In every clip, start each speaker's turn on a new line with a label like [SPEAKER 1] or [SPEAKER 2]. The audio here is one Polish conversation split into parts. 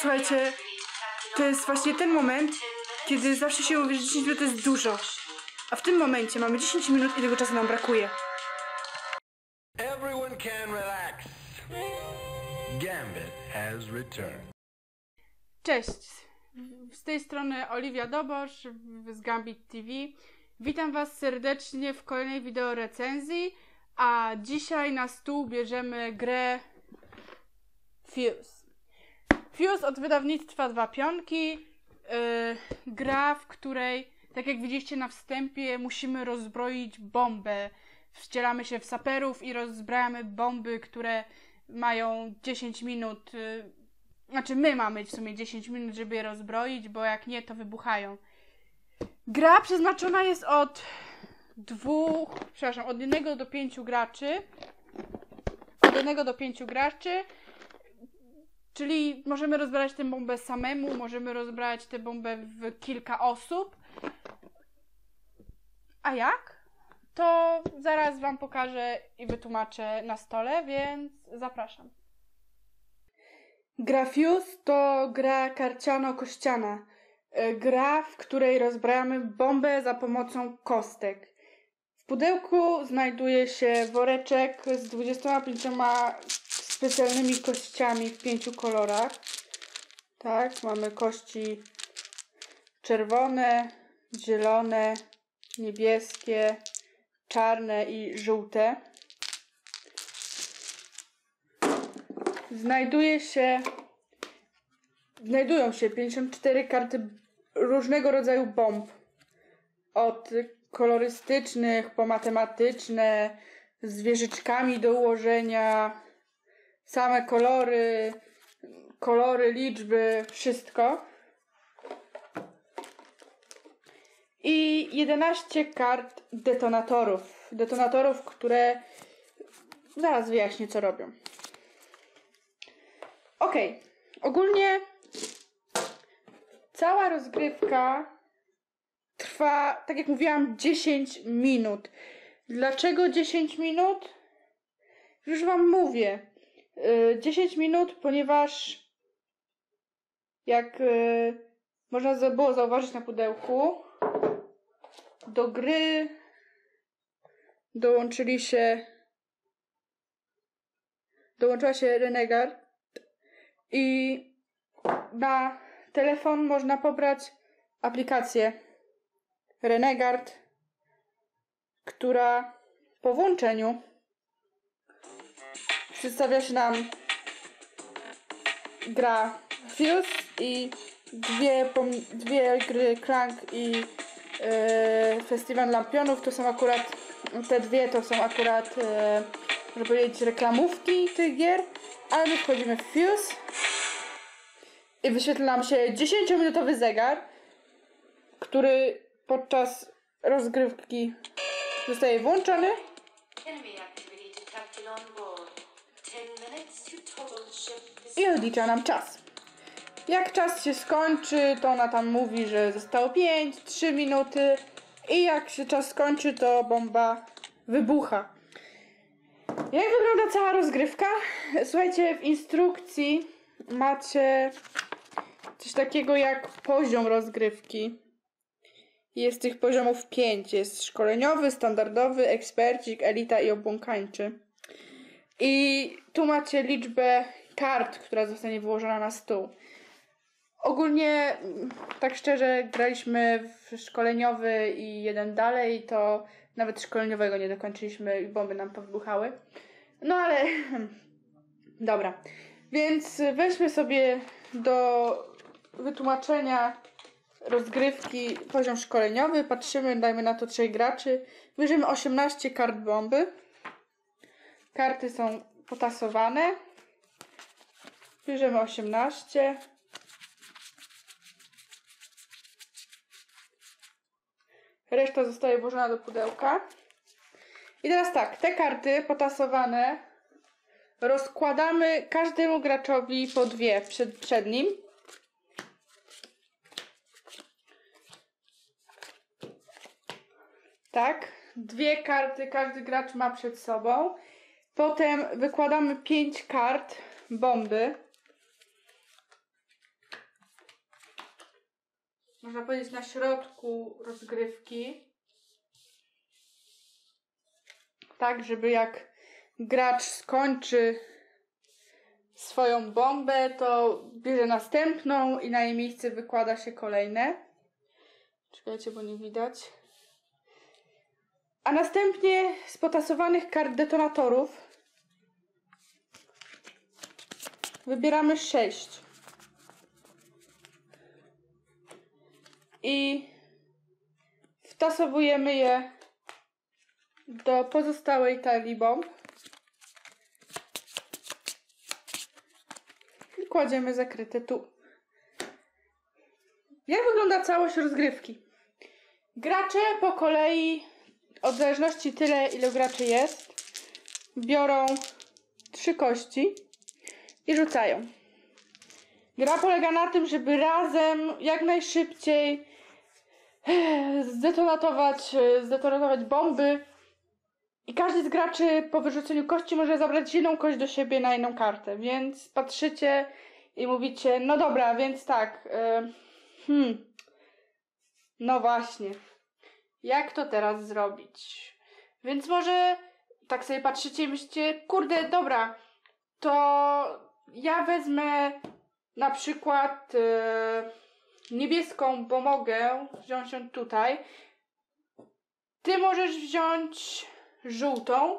[SPEAKER 1] Słuchajcie, to jest właśnie ten moment, kiedy zawsze się mówi, że 10 minut to jest dużo. A w tym momencie mamy 10 minut i tego czasu nam brakuje.
[SPEAKER 2] Everyone can relax. Gambit has returned.
[SPEAKER 1] Cześć! Z tej strony Oliwia Dobosz z Gambit TV. Witam Was serdecznie w kolejnej wideo recenzji, a dzisiaj na stół bierzemy grę Fuse. Fuse od wydawnictwa Dwa Pionki. Yy, gra, w której, tak jak widzieliście na wstępie, musimy rozbroić bombę. Wcielamy się w saperów i rozbrajamy bomby, które mają 10 minut. Yy, znaczy, my mamy w sumie 10 minut, żeby je rozbroić, bo jak nie, to wybuchają. Gra przeznaczona jest od dwóch, przepraszam, od jednego do pięciu graczy. Od jednego do pięciu graczy. Czyli możemy rozbrać tę bombę samemu, możemy rozbrać tę bombę w kilka osób. A jak? To zaraz Wam pokażę i wytłumaczę na stole, więc zapraszam. Grafius to gra karciano-kościana. E, Gra, w której rozbrajamy bombę za pomocą kostek. W pudełku znajduje się woreczek z 25 specjalnymi kościami w pięciu kolorach. Tak, mamy kości czerwone, zielone, niebieskie, czarne i żółte. Znajduje się znajdują się 54 karty różnego rodzaju bomb. Od kolorystycznych po matematyczne, z wieżyczkami do ułożenia, same kolory, kolory, liczby, wszystko. I 11 kart detonatorów. Detonatorów, które zaraz wyjaśnię, co robią. Okej, ogólnie cała rozgrywka trwa, tak jak mówiłam, 10 minut. Dlaczego 10 minut? Już Wam mówię. Yy, 10 minut, ponieważ jak yy, można było zauważyć na pudełku, do gry dołączyli się dołączyła się Renegade i na telefon można pobrać aplikację Renegard, która po włączeniu przedstawia się nam gra Fuse i dwie, dwie gry Crank i yy, Festiwal Lampionów. To są akurat, te dwie to są akurat, yy, można powiedzieć, reklamówki tych gier, ale my wchodzimy w Fuse i wyświetla nam się 10-minutowy zegar, który podczas rozgrywki zostaje włączony
[SPEAKER 3] Enemy activity on board.
[SPEAKER 1] I odlicza nam czas. Jak czas się skończy, to ona tam mówi, że zostało 5, 3 minuty i jak się czas skończy, to bomba wybucha. Jak wygląda cała rozgrywka? Słuchajcie, w instrukcji macie coś takiego jak poziom rozgrywki. Jest tych poziomów 5. Jest szkoleniowy, standardowy, ekspercik, elita i obłąkańczy. I tu macie liczbę kart, która zostanie wyłożona na stół. Ogólnie, tak szczerze, graliśmy w szkoleniowy i jeden dalej, to nawet szkoleniowego nie dokończyliśmy i bomby nam powybuchały. No ale, dobra. Więc weźmy sobie do wytłumaczenia rozgrywki poziom szkoleniowy. Patrzymy, dajmy na to trzech graczy. Bierzemy 18 kart bomby. Karty są potasowane. Bierzemy 18. Reszta zostaje włożona do pudełka. I teraz tak, te karty potasowane rozkładamy każdemu graczowi po dwie przed, przed nim. Tak, dwie karty każdy gracz ma przed sobą. Potem wykładamy 5 kart bomby. Można powiedzieć na środku rozgrywki. Tak, żeby jak gracz skończy swoją bombę, to bierze następną i na jej miejsce wykłada się kolejne. Czekajcie, bo nie widać. A następnie z potasowanych kart detonatorów wybieramy 6. I wtasowujemy je do pozostałej talii bomb. I kładziemy zakryte tu. Jak wygląda całość rozgrywki? Gracze po kolei, od zależności tyle, ile graczy jest, biorą trzy kości i rzucają. Gra polega na tym, żeby razem jak najszybciej zdetonatować, zdetonować bomby i każdy z graczy po wyrzuceniu kości może zabrać jedną kość do siebie na jedną kartę, więc patrzycie i mówicie, no dobra, więc tak, y, hmm, no właśnie, jak to teraz zrobić? Więc może tak sobie patrzycie i myślicie, kurde, dobra, to ja wezmę na przykład e, niebieską, bo mogę wziąć ją tutaj. Ty możesz wziąć żółtą,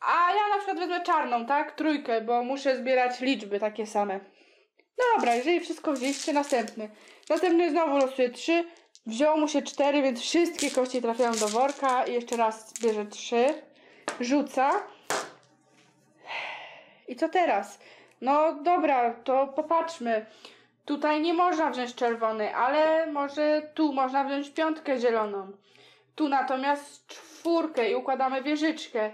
[SPEAKER 1] a ja na przykład wezmę czarną, tak? Trójkę, bo muszę zbierać liczby takie same. No dobra, jeżeli wszystko wzięliście, następny. Następny znowu losuje trzy. Wzięło mu się cztery, więc wszystkie kości trafiają do worka i jeszcze raz bierze trzy. Rzuca. I co teraz? No dobra, to popatrzmy. Tutaj nie można wziąć czerwony, ale może tu można wziąć piątkę zieloną. Tu natomiast czwórkę i układamy wieżyczkę.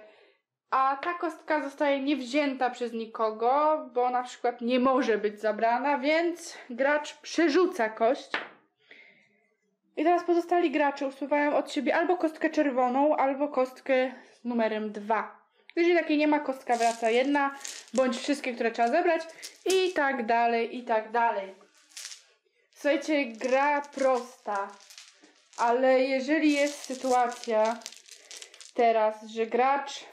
[SPEAKER 1] A ta kostka zostaje niewzięta przez nikogo, bo na przykład nie może być zabrana, więc gracz przerzuca kość. I teraz pozostali gracze usuwają od siebie albo kostkę czerwoną, albo kostkę z numerem 2. Jeżeli takiej nie ma, kostka wraca jedna, bądź wszystkie, które trzeba zebrać i tak dalej, i tak dalej. Słuchajcie, gra prosta, ale jeżeli jest sytuacja teraz, że gracz,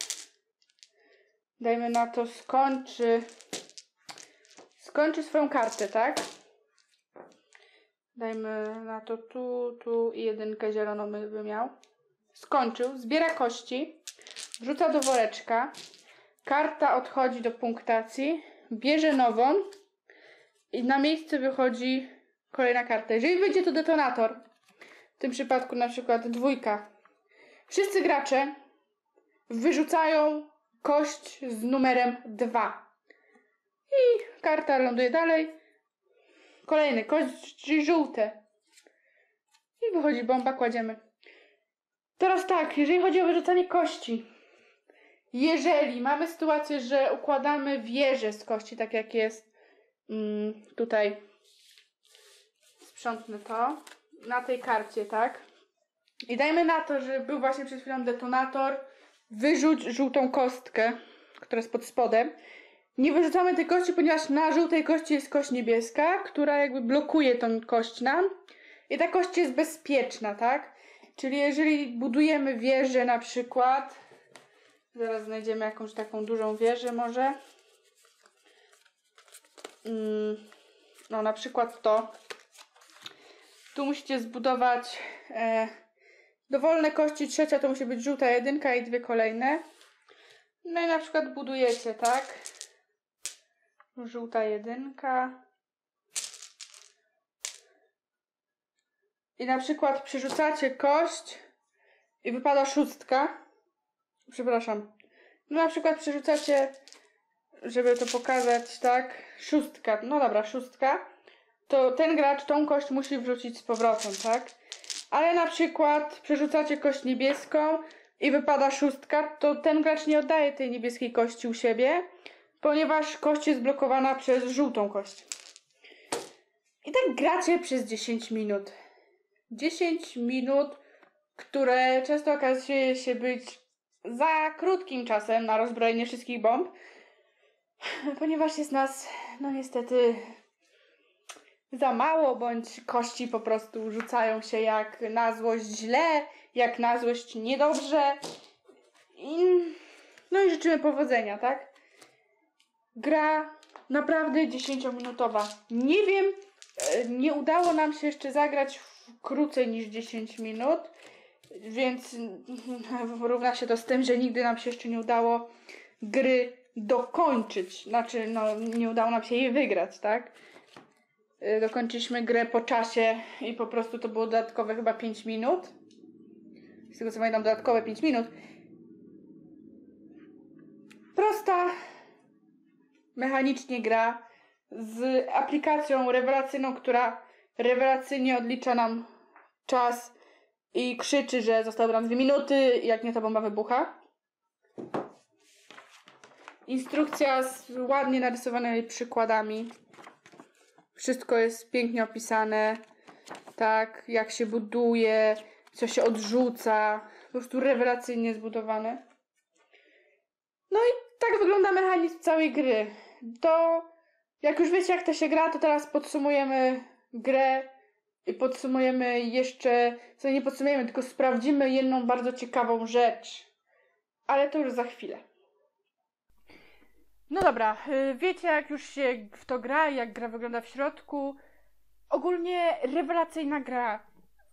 [SPEAKER 1] dajmy na to, skończy, skończy swoją kartę, tak? Dajmy na to tu, tu i jedynkę zieloną by miał. Skończył, zbiera kości, wrzuca do woreczka, karta odchodzi do punktacji, bierze nową i na miejsce wychodzi kolejna karta. Jeżeli wyjdzie to detonator, w tym przypadku na przykład dwójka, wszyscy gracze wyrzucają kość z numerem 2. I karta ląduje dalej. Kolejny, kości żółte. I wychodzi bomba, kładziemy. Teraz tak, jeżeli chodzi o wyrzucanie kości. Jeżeli mamy sytuację, że układamy wieżę z kości, tak jak jest mm, tutaj, sprzątnę to, na tej karcie, tak? I dajmy na to, że był właśnie przed chwilą detonator, wyrzuć żółtą kostkę, która jest pod spodem. Nie wyrzucamy tej kości, ponieważ na żółtej kości jest kość niebieska, która jakby blokuje tą kość nam. I ta kość jest bezpieczna, tak? Czyli jeżeli budujemy wieżę na przykład, zaraz znajdziemy jakąś taką dużą wieżę może. Mm, no na przykład to. Tu musicie zbudować e, dowolne kości. Trzecia to musi być żółta jedynka i dwie kolejne. No i na przykład budujecie, tak? Żółta jedynka. I na przykład przerzucacie kość i wypada szóstka. Przepraszam. No na przykład przerzucacie, żeby to pokazać, tak? Szóstka. No dobra, szóstka. To ten gracz tą kość musi wrzucić z powrotem, tak? Ale na przykład przerzucacie kość niebieską i wypada szóstka, to ten gracz nie oddaje tej niebieskiej kości u siebie, ponieważ kość jest blokowana przez żółtą kość. I tak gracie przez 10 minut. 10 minut, które często okazuje się być za krótkim czasem na rozbrojenie wszystkich bomb, ponieważ jest nas, no niestety, za mało, bądź kości po prostu rzucają się jak na złość źle, jak na złość niedobrze. I, no i życzymy powodzenia, tak? Gra naprawdę 10-minutowa. Nie wiem, e, nie udało nam się jeszcze zagrać w krócej niż 10 minut, więc równa się to z tym, że nigdy nam się jeszcze nie udało gry dokończyć. Znaczy, no, nie udało nam się jej wygrać, tak? Y, Dokończyliśmy grę po czasie i po prostu to było dodatkowe chyba 5 minut. Z tego co pamiętam, dodatkowe 5 minut. Prosta, mechanicznie gra z aplikacją rewelacyjną, która rewelacyjnie odlicza nam czas i krzyczy, że zostały nam 2 minuty, jak nie to bomba wybucha. Instrukcja z ładnie narysowanymi przykładami. Wszystko jest pięknie opisane. Tak, jak się buduje, co się odrzuca. Po prostu rewelacyjnie zbudowane. No i tak wygląda mechanizm całej gry. To, jak już wiecie, jak to się gra, to teraz podsumujemy grę podsumujemy jeszcze, co nie podsumujemy, tylko sprawdzimy jedną bardzo ciekawą rzecz. Ale to już za chwilę. No dobra, y, wiecie jak już się w to gra, jak gra wygląda w środku. Ogólnie rewelacyjna gra.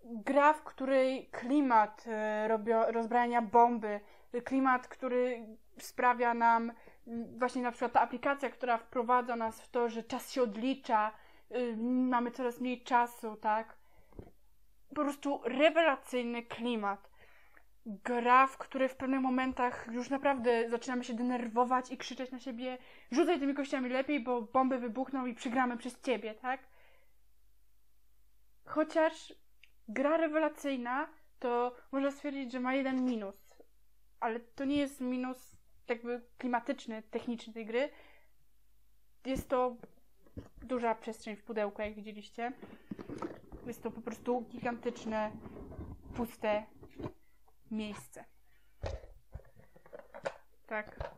[SPEAKER 1] Gra, w której klimat y, robio, rozbrajania bomby, klimat, który sprawia nam y, właśnie na przykład ta aplikacja, która wprowadza nas w to, że czas się odlicza, y, mamy coraz mniej czasu, tak? Po prostu rewelacyjny klimat gra, w której w pewnych momentach już naprawdę zaczynamy się denerwować i krzyczeć na siebie rzucaj tymi kościami lepiej, bo bomby wybuchną i przegramy przez ciebie, tak? Chociaż gra rewelacyjna, to można stwierdzić, że ma jeden minus. Ale to nie jest minus jakby klimatyczny, techniczny tej gry. Jest to duża przestrzeń w pudełku, jak widzieliście. Jest to po prostu gigantyczne, puste miejsce. Tak.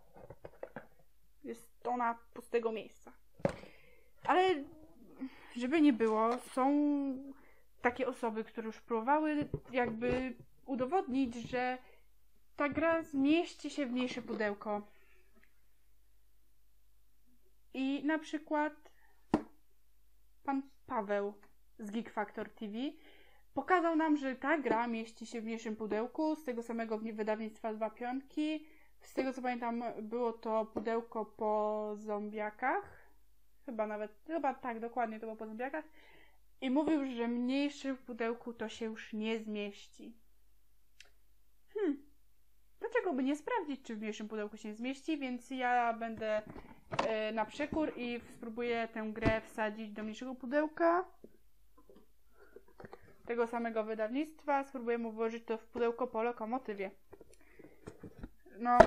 [SPEAKER 1] Jest ona pustego miejsca. Ale żeby nie było, są takie osoby, które już próbowały jakby udowodnić, że ta gra zmieści się w mniejsze pudełko. I na przykład pan Paweł z Geek Factor TV pokazał nam, że ta gra mieści się w mniejszym pudełku z tego samego wydawnictwa Dwa Pionki. Z tego co pamiętam, było to pudełko po zombiakach. Chyba nawet, chyba tak, dokładnie to było po zombiakach. I mówił, że mniejszy w pudełku to się już nie zmieści. Hmm. Dlaczego by nie sprawdzić, czy w mniejszym pudełku się zmieści? Więc ja będę na przekór i spróbuję tę grę wsadzić do mniejszego pudełka tego samego wydawnictwa. Spróbujemy włożyć to w pudełko po lokomotywie. No,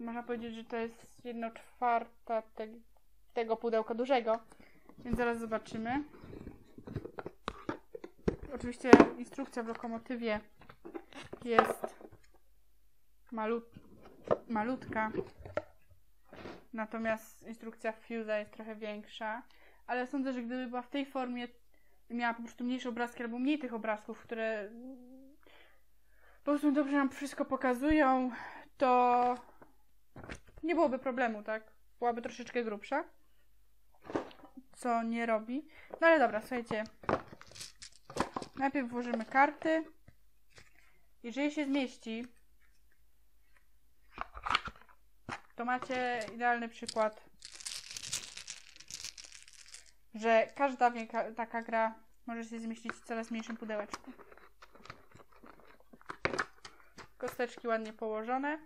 [SPEAKER 1] można powiedzieć, że to jest jedna czwarta te, tego pudełka dużego. Więc zaraz zobaczymy. Oczywiście instrukcja w lokomotywie jest malut, malutka. Natomiast instrukcja Fuse'a jest trochę większa. Ale sądzę, że gdyby była w tej formie, miała po prostu mniejsze obrazki albo mniej tych obrazków, które po prostu dobrze nam wszystko pokazują, to nie byłoby problemu, tak? Byłaby troszeczkę grubsza. Co nie robi. No ale dobra, słuchajcie. Najpierw włożymy karty. Jeżeli się zmieści, to macie idealny przykład, że każda wielka, taka gra może się zmieścić w coraz mniejszym pudełeczku. Kosteczki ładnie położone.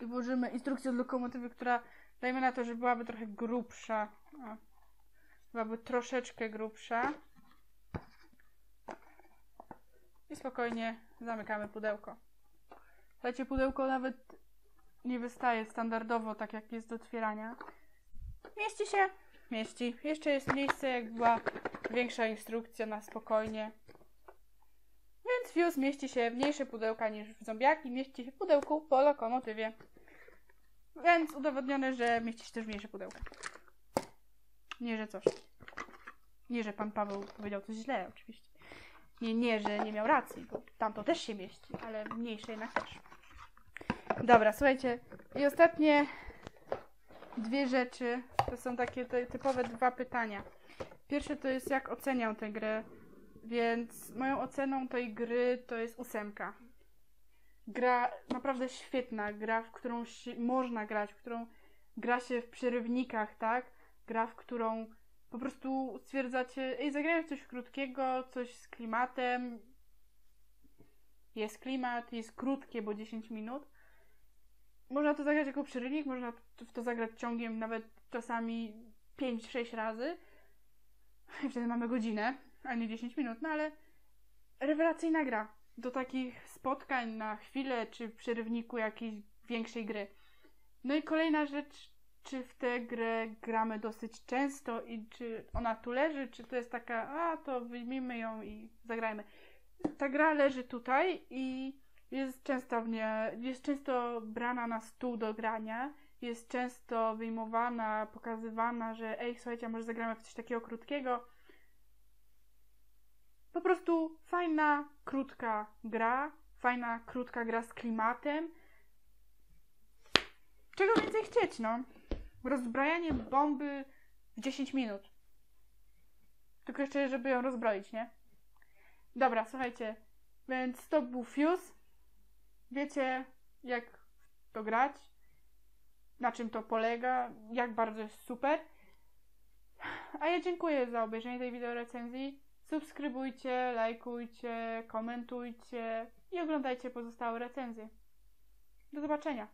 [SPEAKER 1] I włożymy instrukcję od lokomotywy, która dajmy na to, że byłaby trochę grubsza. O, byłaby troszeczkę grubsza. I spokojnie zamykamy pudełko. Słuchajcie, pudełko nawet nie wystaje standardowo, tak jak jest do otwierania. Mieści się, mieści. Jeszcze jest miejsce, jak była większa instrukcja na spokojnie. Więc Fuse mieści się w mniejsze pudełka niż w zombiaki, mieści się w pudełku po lokomotywie. Więc udowodnione, że mieści się też w mniejsze pudełka. Nie, że coś. Nie, że pan Paweł powiedział coś źle, oczywiście. Nie, nie, że nie miał racji, bo tam to też się mieści, ale mniejsze jednak też. Dobra, słuchajcie. I ostatnie dwie rzeczy. To są takie typowe dwa pytania. Pierwsze to jest jak oceniam tę grę. Więc moją oceną tej gry to jest ósemka. Gra naprawdę świetna, gra, w którą można grać, w którą gra się w przerywnikach, tak? Gra, w którą po prostu stwierdzacie, ej, zagrałem w coś krótkiego, coś z klimatem. Jest klimat, jest krótkie, bo 10 minut. Można to zagrać jako przerywnik, można w to zagrać ciągiem nawet czasami 5-6 razy. I wtedy mamy godzinę, a nie 10 minut, no ale rewelacyjna gra. Do takich spotkań na chwilę, czy przerywniku jakiejś większej gry. No i kolejna rzecz, czy w tę grę gramy dosyć często i czy ona tu leży, czy to jest taka, a to wyjmijmy ją i zagrajmy. Ta gra leży tutaj i jest często w nie, jest często brana na stół do grania, jest często wyjmowana, pokazywana, że ej, słuchajcie, może zagramy w coś takiego krótkiego. Po prostu fajna, krótka gra, fajna, krótka gra z klimatem. Czego więcej chcieć, no? Rozbrajanie bomby w 10 minut. Tylko jeszcze, żeby ją rozbroić, nie? Dobra, słuchajcie. Więc to był Fuse. Wiecie, jak to grać, na czym to polega, jak bardzo jest super. A ja dziękuję za obejrzenie tej wideo recenzji. Subskrybujcie, lajkujcie, komentujcie i oglądajcie pozostałe recenzje. Do zobaczenia.